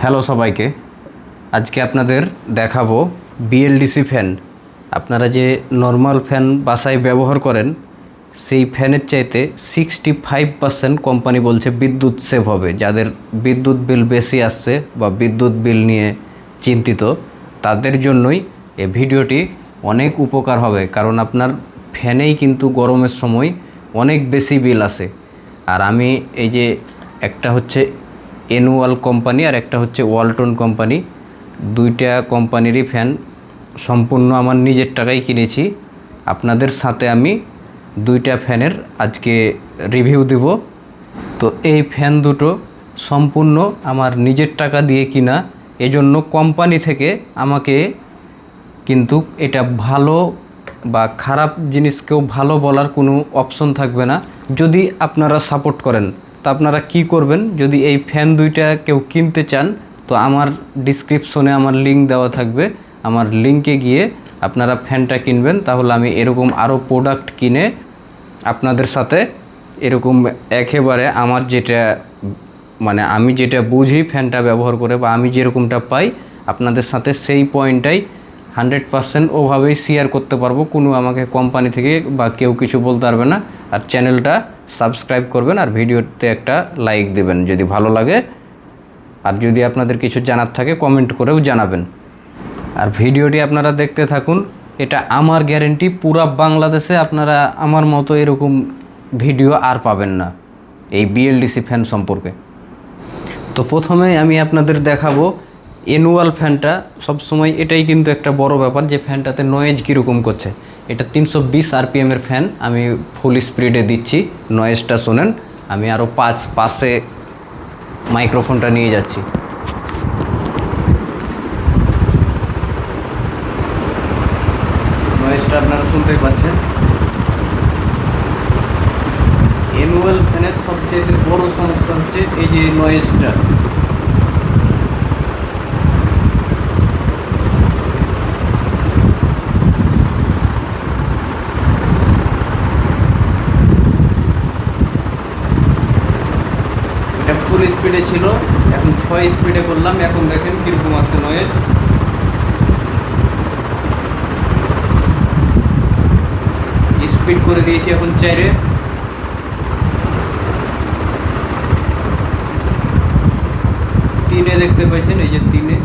Hello সবাইকে। আজকে আপনাদের দেখাবো বিএলডিসি ফ্যান আপনারা যে নর্মাল ফ্যান বাসায় ব্যবহার করেন, সেই ফ্যানের চাইতে সিক্সটি ফাইভ পার্সেন্ট কোম্পানি বলছে বিদ্যুৎ সেভ হবে। যাদের বিদ্যুৎ বিল বেশি আসছে বা বিদ্যুৎ বিল নিয়ে চিন্তিত, তাদের জন্যই এই ভিডিওটি অনেক উপকার হবে। কারণ আপনার ফ্যানেই কিন্তু গরমের সময় অনেক বেশি বিল আসে। আর আমি এই যে একটা হচ্ছে এনুয়াল কোম্পানি আর একটা হচ্ছে ওয়ালটন কোম্পানি। দুইটা কোম্পানিরই ফ্যান। সম্পূর্ণ আমার নিজের টাকায় কিনেছি। আপনাদের সাথে আমি দুইটা ফ্যানের আজকে রিভিউ দেব। তো এই ফ্যান দুটো সম্পূর্ণ আমার নিজের টাকা দিয়ে কিনা, এজন্য কোম্পানি থেকে আমাকে কিন্তু এটা ভালো বা খারাপ জিনিসকেও ভালো বলার কোনো অপশন থাকবে না। যদি আপনারা সাপোর্ট করেন। তা আপনারা কি করবেন? যদি এই ফ্যান দুইটা কেউ কিনতে চান, তো আমার ডিসক্রিপশনে আমার লিঙ্ক দেওয়া থাকবে। আমার লিঙ্কে গিয়ে আপনারা ফ্যানটা কিনবেন, তাহলে আমি এরকম আরও প্রোডাক্ট কিনে আপনাদের সাথে এরকম একেবারে আমার যেটা মানে আমি যেটা বুঝি ফ্যানটা ব্যবহার করে বা আমি যেরকমটা পাই, আপনাদের সাথে সেই পয়েন্টটাই হান্ড্রেড পার্সেন্ট ওভাবেই শেয়ার করতে পারব। কোনো আমাকে কোম্পানি থেকে বা কেউ কিছু বলতে পারবে না। আর চ্যানেলটা সাবস্ক্রাইব করবেন আর ভিডিওতে একটা লাইক দেবেন যদি ভালো লাগে। আর যদি আপনাদের কিছু জানার থাকে কমেন্ট করেও জানাবেন। আর ভিডিওটি আপনারা দেখতে থাকুন। এটা আমার গ্যারেন্টি পুরা বাংলাদেশে আপনারা আমার মতো এরকম ভিডিও আর পাবেন না। এই বিএলডিসি ফ্যান সম্পর্কে। তো প্রথমে আমি আপনাদের দেখাবো এনুয়াল ফ্যানটা সবসময় এটাই কিন্তু একটা বড় ব্যাপার যে ফ্যানটাতে নয়েজ কীরকম করছে। এটা তিনশো বিশ আরপিএমের ফ্যান, আমি ফুল স্পিডে দিচ্ছি নয়েজটা শোনেন, আমি আরও পাঁচ পাশে মাইক্রোফোনটা নিয়ে যাচ্ছি। নয়েজটা আপনারা শুনতেই পাচ্ছেন। এনুয়াল ফ্যানের সবচেয়ে বড় সমস্যা হচ্ছে এই যে নয়েজটা এটা ফুল স্পিডে ছিল। এখন ছয় স্পিডে করলাম। এখন দেখেন কীরকম আছে নয়েজ। স্পিড করে দিয়েছি এখন চাইরে। তিনে দেখতে পাচ্ছেন এই যে তিনে।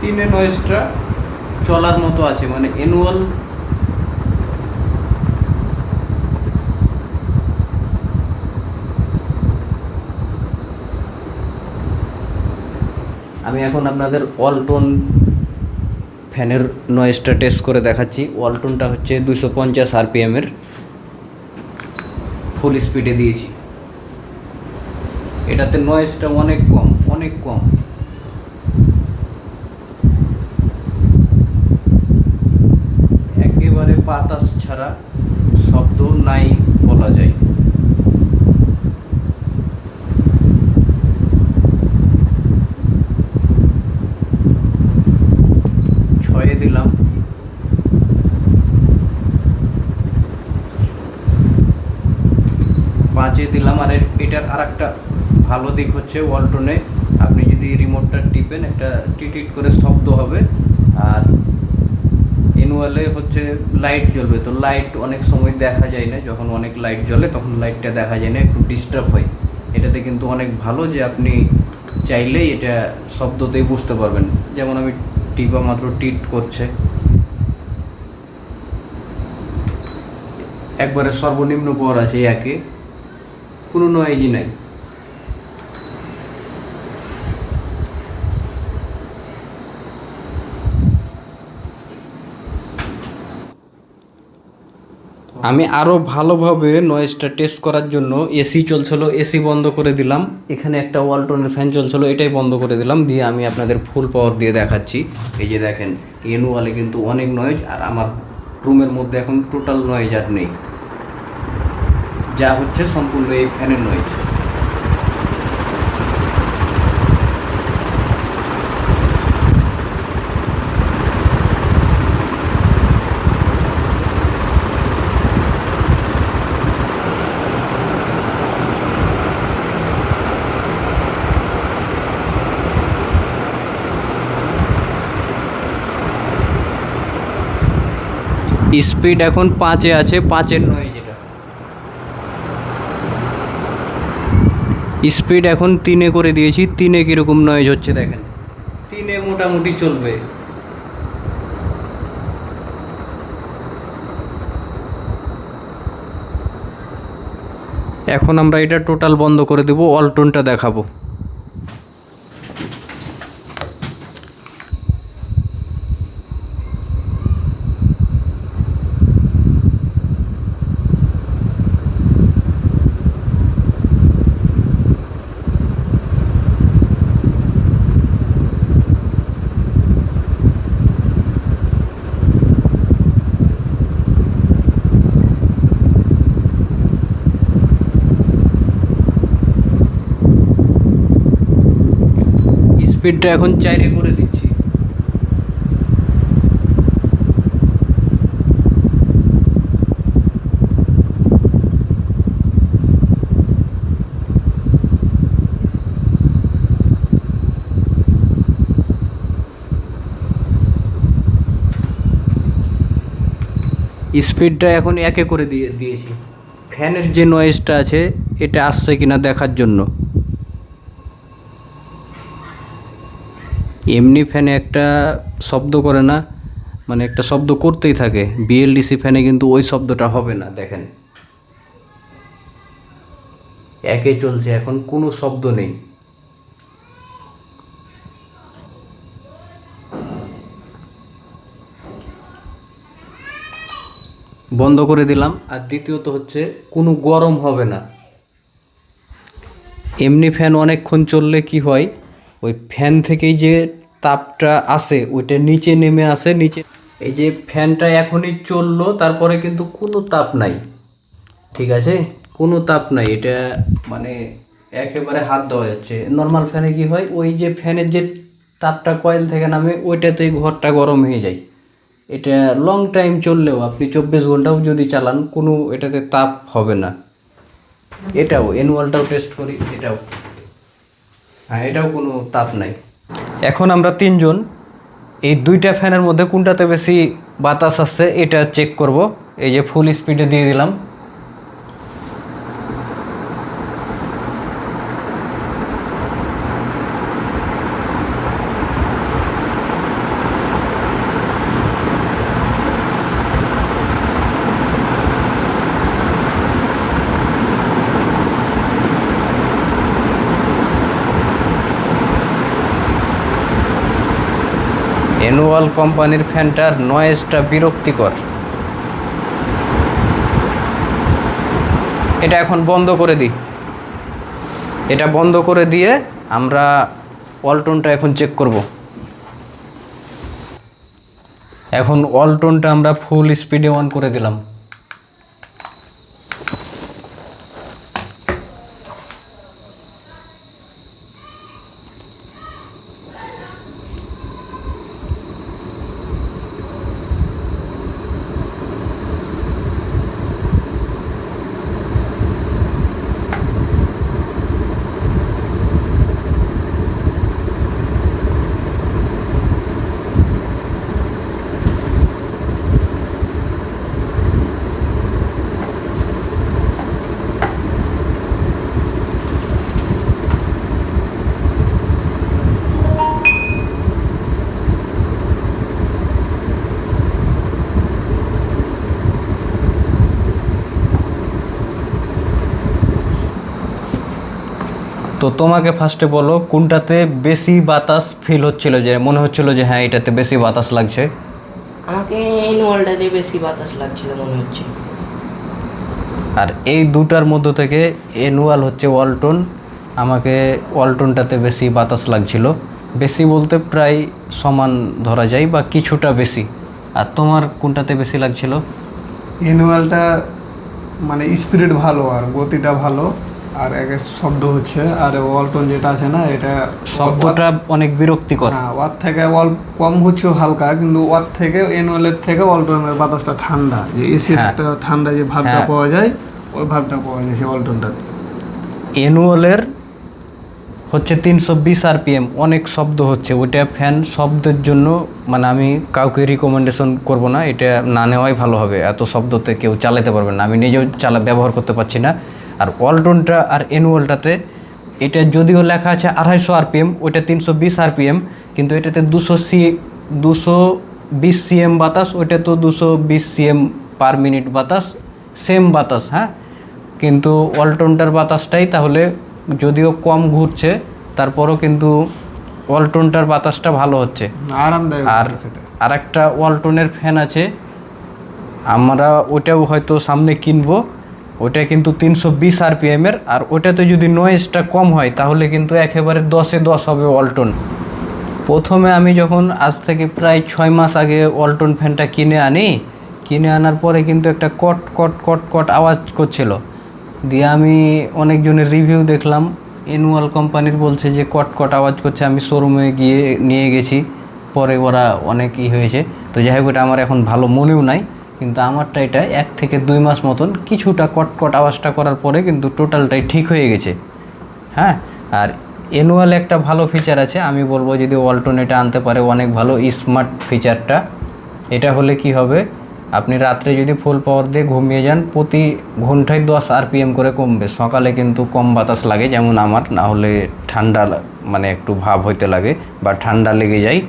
তিনে নয়েজটা চলার মতো আছে মানে অ্যানুয়াল আমি এখন আপনাদের ওয়ালটন ফ্যানের নয়েজটা টেস্ট করে দেখাচ্ছি। ওয়ালটনটা হচ্ছে দুশো পঞ্চাশ আরপিএমের ফুল স্পিডে দিয়েছি। এটাতে নয়েজটা অনেক কম অনেক কম একেবারে বাতাস ছাড়া শব্দ নাই বলা যায় ছয়ে দিলাম। পাঁচে দিলাম। আর এটার আর একটা ভালো দিক হচ্ছে ওয়ালটনে আপনি যদি রিমোটটা টিপেন, একটা টিটিট করে শব্দ হবে। আর এনুয়ালে হচ্ছে লাইট জ্বলবে। তো লাইট অনেক সময় দেখা যায় না। যখন অনেক লাইট জ্বলে, তখন লাইটটা দেখা যায় না। একটু ডিস্টার্ব হয়। এটাতে কিন্তু অনেক ভালো যে আপনি চাইলেই এটা শব্দতেই বুঝতে পারবেন। যেমন আমি টিপা মাত্র টিট করছে। একবারে সর্বনিম্ন পর আছে একে। কোনো নয়েজই নাই। আমি আরও ভালোভাবে নয়েজটা টেস্ট করার জন্য এসি চলছিল এসি বন্ধ করে দিলাম। এখানে একটা ওয়ালটনের ফ্যান চলছিল, এটাই বন্ধ করে দিলাম। দিয়ে আমি আপনাদের ফুল পাওয়ার দিয়ে দেখাচ্ছি। এই যে দেখেন এনুয়ালে কিন্তু অনেক নয়েজ আর আমার রুমের মধ্যে এখন টোটাল নয়েজ আর নেই। যা হচ্ছে সম্পূর্ণ এই ফ্যানের নয়েজ স্পিড এখন পাঁচে আছে পাঁচের নয় যেটা। স্পিড এখন তিনে করে দিয়েছি, তিনে কীরকম নয়েজ হচ্ছে দেখেন। তিনে মোটামুটি চলবে। এখন আমরা এটা টোটাল বন্ধ করে দেবো অল্টনটা দেখাবো। স্পিডটা এখন চাইরে করে দিচ্ছি। স্পিডটা এখন একে করে দিয়ে দিয়েছি। ফ্যানের যে নয়েজটা আছে, এটা আসছে কিনা দেখার জন্য। এমনি ফ্যানে একটা শব্দ করে না মানে একটা শব্দ করতেই থাকে। বিএলডিসি ফ্যানে কিন্তু ওই শব্দটা হবে না, দেখেন। একে চলছে, এখন কোনো শব্দ নেই। বন্ধ করে দিলাম, আর দ্বিতীয়ত হচ্ছে কোনো গরম হবে না। এমনি ফ্যান অনেকক্ষণ চললে কি হয়, ওই ফ্যান থেকেই যে তাপটা আসে ওইটা নিচে নেমে আসে নিচে এই যে ফ্যানটা এখনই চলল, তারপরে কিন্তু কোনো তাপ নাই। ঠিক আছে? কোনো তাপ নাই, এটা মানে একেবারে হাত দেওয়া যাচ্ছে। নর্মাল ফ্যানে কি হয়? ওই যে ফ্যানের যে তাপটা কয়েল থেকে নামে, ওইটাতেই ঘরটা গরম হয়ে যায়। এটা লং টাইম চললেও, আপনি চব্বিশ ঘন্টাও যদি চালান, কোনো এটাতে তাপ হবে না। এটাও অ্যানুয়ালটাও টেস্ট করি, এটাও। হ্যাঁ এটাও কোনো তাপ নাই। এখন আমরা তিনজন। এই দুইটা ফ্যানের মধ্যে কোনটাতে বেশি বাতাস আসছে, এটা চেক করব। এই যে ফুল স্পিডে দিয়ে দিলাম। অ্যানুয়াল কোম্পানির ফ্যানটার নয়েজটা বিরক্তিকর। এটা এখন বন্ধ করে দিই। এটা বন্ধ করে দিয়ে আমরা অলটনটা এখন চেক করব। এখন অলটনটা আমরা ফুল স্পিডে অন করে দিলাম। তো তোমাকে ফার্স্টে বলো কোনটাতে বেশি বাতাস ফিল হচ্ছিল যে মনে হচ্ছিল যে হ্যাঁ এটাতে বেশি বাতাস লাগছে? আমাকে অ্যানুয়ালটাতে বেশি বাতাস লাগছিল মনে হচ্ছে। আর এই দুটার মধ্য থেকে অ্যানুয়াল হচ্ছে ওয়ালটন আমাকে ওয়ালটনটাতে বেশি বাতাস লাগছিল। বেশি বলতে প্রায় সমান ধরা যায় বা কিছুটা বেশি। আর তোমার কোনটাতে বেশি লাগছিল? অ্যানুয়ালটা মানে স্পিরিট ভালো আর গতিটা ভালো। আর এক শব্দ হচ্ছে আর ওয়ালটন যেটা আছে না এটা শব্দটা অনেক বিরক্তিকর। হ্যাঁ ওয়ার থেকে অল কম হচ্ছে হালকা কিন্তু ওয়ার থেকে অ্যানুয়ালের থেকে ওয়ালটনের বাতাসটা ঠান্ডা যে এসির হ্যাঁ। একটা ঠান্ডা যে ভাবটা হ্যাঁ। পাওয়া যায় ওই ভাবটা পাওয়া যায় সেই ওয়ালটনটাতে অ্যানুয়ালের হচ্ছে তিনশো বিশ আরপিএম অনেক শব্দ হচ্ছে। ওইটা ফ্যান শব্দের জন্য মানে আমি কাউকে রিকমেন্ডেশন করব না এটা না নেওয়াই ভালো হবে। এত শব্দতে কেউ চালাতে পারবে না আমি নিজেও চালা ব্যবহার করতে পারছি না। আর ওয়ালটনটা আর এনুয়ালটাতে এটা যদিও লেখা আছে আড়াইশো আরপিএম ওইটা তিনশো বিশ আরপিএম কিন্তু এটাতে দুশো সি দুশো বিশ সিএম বাতাস ওইটা তো দুশো বিশ সিএম পার মিনিট বাতাস সেম বাতাস হ্যাঁ? কিন্তু ওয়ালটনটার বাতাসটাই তাহলে যদিও কম ঘুরছে তারপরও কিন্তু ওয়ালটনটার বাতাসটা ভালো হচ্ছে। আরামদায়ক আর আর একটা ওয়ালটনের ফ্যান আছে আমরা ওটাও হয়তো সামনে কিনবো। ওটা কিন্তু তিনশো বিশ আরপিএমের আর ওটাতে যদি নয়েজটা কম হয়, তাহলে কিন্তু একেবারে দশে দশ হবে ওয়ালটন প্রথমে আমি যখন আজ থেকে প্রায় ছয় মাস আগে ওয়ালটন ফ্যানটা কিনে আনি, কিনে আনার পরে কিন্তু একটা কট কট কট কট আওয়াজ করছিল। দিয়ে আমি অনেকজনের রিভিউ দেখলাম এনুয়াল কোম্পানির বলছে যে কট কট আওয়াজ করছে, আমি শোরুমে গিয়ে নিয়ে গেছি, পরে ওরা অনেক ই হয়েছে। তো যাই হোক, এটা আমার এখন ভালো মনেও নাই। কিন্তু আমারটা এটা এক থেকে দুই মাস মতন কিছুটা কট কট আওয়াজটা করার পরে কিন্তু টোটালটাই ঠিক হয়ে গেছে। হ্যাঁ? আর এনুয়াল একটা ভালো ফিচার আছে, আমি বলব যদি ওয়ালটন এটা আনতে পারে অনেক ভালো স্মার্ট ফিচারটা এটা হলে কি হবে? আপনি রাত্রে যদি ফুল পাওয়ার দিয়ে ঘুমিয়ে যান, প্রতি ঘন্টায় দশ আরপিএম করে কমবে। সকালে কিন্তু কম বাতাস লাগে, যেমন আমার, না হলে ঠান্ডা মানে একটু ভাব হইতে লাগে, বা ঠান্ডা লেগে যায়।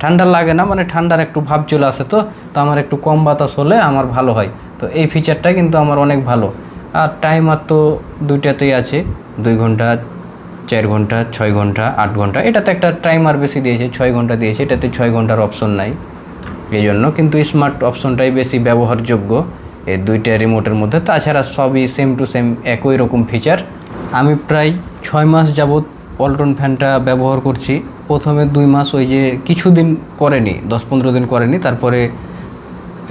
ঠান্ডা লাগে না মানে ঠান্ডার একটু ভাব চলে আসে তো তো আমার একটু কম বাতাস হলে আমার ভালো হয়। তো এই ফিচারটা কিন্তু আমার অনেক ভালো। আর টাইমার তো দুইটাতেই আছে, দুই ঘণ্টা, চার ঘণ্টা, ছয় ঘণ্টা, আট ঘণ্টা, এটাতে একটা টাইমার বেশি দিয়েছে, ছয় ঘণ্টা দিয়েছে, এটাতে ছয় ঘণ্টার অপশন নাই। এই জন্য কিন্তু স্মার্ট অপশনটাই বেশি ব্যবহারযোগ্য। এই দুইটা রিমোটের মধ্যে, তাছাড়া সবই সেম টু সেম একই রকম ফিচার আমি প্রায় ছয় মাস যাবৎ ওয়ালটন ফ্যানটা ব্যবহার করছি। প্রথমে দুই মাস ওই যে কিছুদিন করেনি, দশ পনেরো দিন করেনি, তারপরে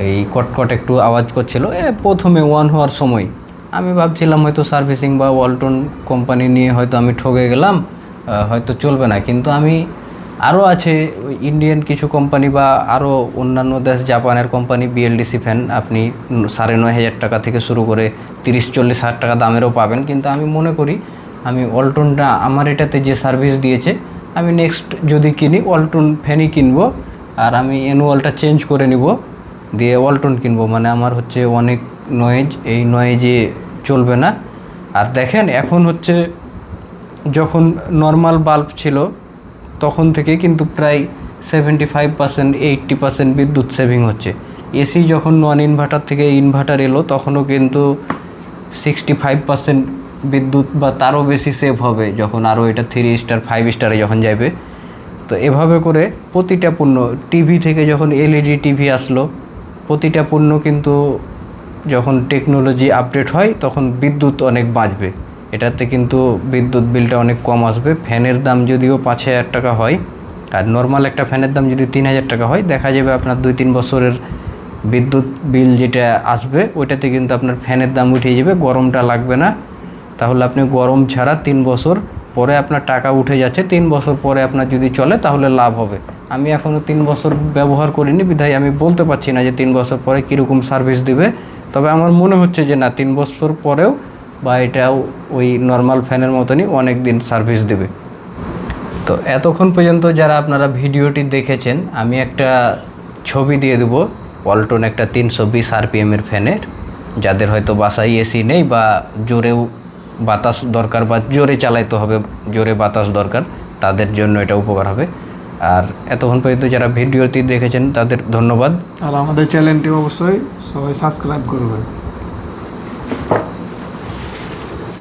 এই কটকট একটু আওয়াজ করছিল। এ প্রথমে ওয়ান হওয়ার সময়। আমি ভাবছিলাম হয়তো সার্ভিসিং বা ওয়ালটন কোম্পানি নিয়ে হয়তো আমি ঠকে গেলাম হয়তো চলবে না। কিন্তু আমি আরও আছে ইন্ডিয়ান কিছু কোম্পানি বা আরও অন্যান্য দেশ জাপানের কোম্পানি বিএলডিসি ফ্যান আপনি সাড়ে নয় হাজার টাকা থেকে শুরু করে তিরিশ, চল্লিশ হাজার টাকা দামেরও পাবেন। কিন্তু আমি মনে করি আমি ওয়ালটনটা আমার এটাতে যে সার্ভিস দিয়েছে, আমি নেক্সট যদি কিনি ওয়ালটন ফ্যানই কিনবো, আর আমি অ্যানুয়ালটা চেঞ্জ করে নিব, দিয়ে ওয়ালটন কিনবো। মানে আমার হচ্ছে অনেক নয়েজ এই নয়েজে চলবে না। আর দেখেন, এখন হচ্ছে যখন নর্মাল বাল্ব ছিল, তখন থেকে কিন্তু প্রায় seventy five percent eighty percent বিদ্যুৎ সেভিং হচ্ছে। এসি যখন নন ইনভার্টার থেকে ইনভার্টার এলো, তখনও কিন্তু সিক্সটি ফাইভ পার্সেন্ট বিদ্যুৎ বা তারও বেশি সেভ হবে যখন আরও এটা থ্রি স্টার ফাইভ স্টারে যখন যাবে তো এভাবে করে প্রতিটা পণ্য টিভি থেকে যখন এলইডি টিভি আসলো, প্রতিটা পণ্য কিন্তু যখন টেকনোলজি আপডেট হয়, তখন বিদ্যুৎ অনেক বাঁচবে। এটাতে কিন্তু বিদ্যুৎ বিলটা অনেক কম আসবে। ফ্যানের দাম যদিও পাঁচ হাজার টাকা হয়, আর নর্মাল একটা ফ্যানের দাম যদি তিন হাজার টাকা হয়, দেখা যাবে আপনার দুই তিন বছরের বিদ্যুৎ বিল যেটা আসবে, ওইটাতে কিন্তু আপনার ফ্যানের দাম উঠে যাবে, গরমটা লাগবে না। তাহলে আপনি গরম ছাড়া তিন বছর পরে আপনার টাকা উঠে যাচ্ছে, তিন বছর পরে আপনার যদি চলে তাহলে লাভ হবে। আমি এখনও তিন বছর ব্যবহার করিনি, বিধায় আমি বলতে পারছি না যে তিন বছর পরে কীরকম সার্ভিস দিবে। তবে আমার মনে হচ্ছে যে না, তিন বছর পরেও বা এটাও ওই নর্মাল ফ্যানের মতনই অনেক দিন সার্ভিস দেবে। তো এতক্ষণ পর্যন্ত যারা আপনারা ভিডিওটি দেখেছেন, আমি একটা ছবি দিয়ে দেবো ওয়ালটন একটা তিনশো বিশ আরপিএমের ফ্যানের যাদের হয়তো বাসায় এসি নেই বা জোরেও বাতাস দরকার বা জোরে চালাইতে হবে, জোরে বাতাস দরকার, তাদের জন্য এটা উপকার হবে। আর এতক্ষণ পর্যন্ত যারা ভিডিওটি দেখেছেন, তাদের ধন্যবাদ। আর আমাদের চ্যানেলটি অবশ্যই সবাই সাবস্ক্রাইব করবেন।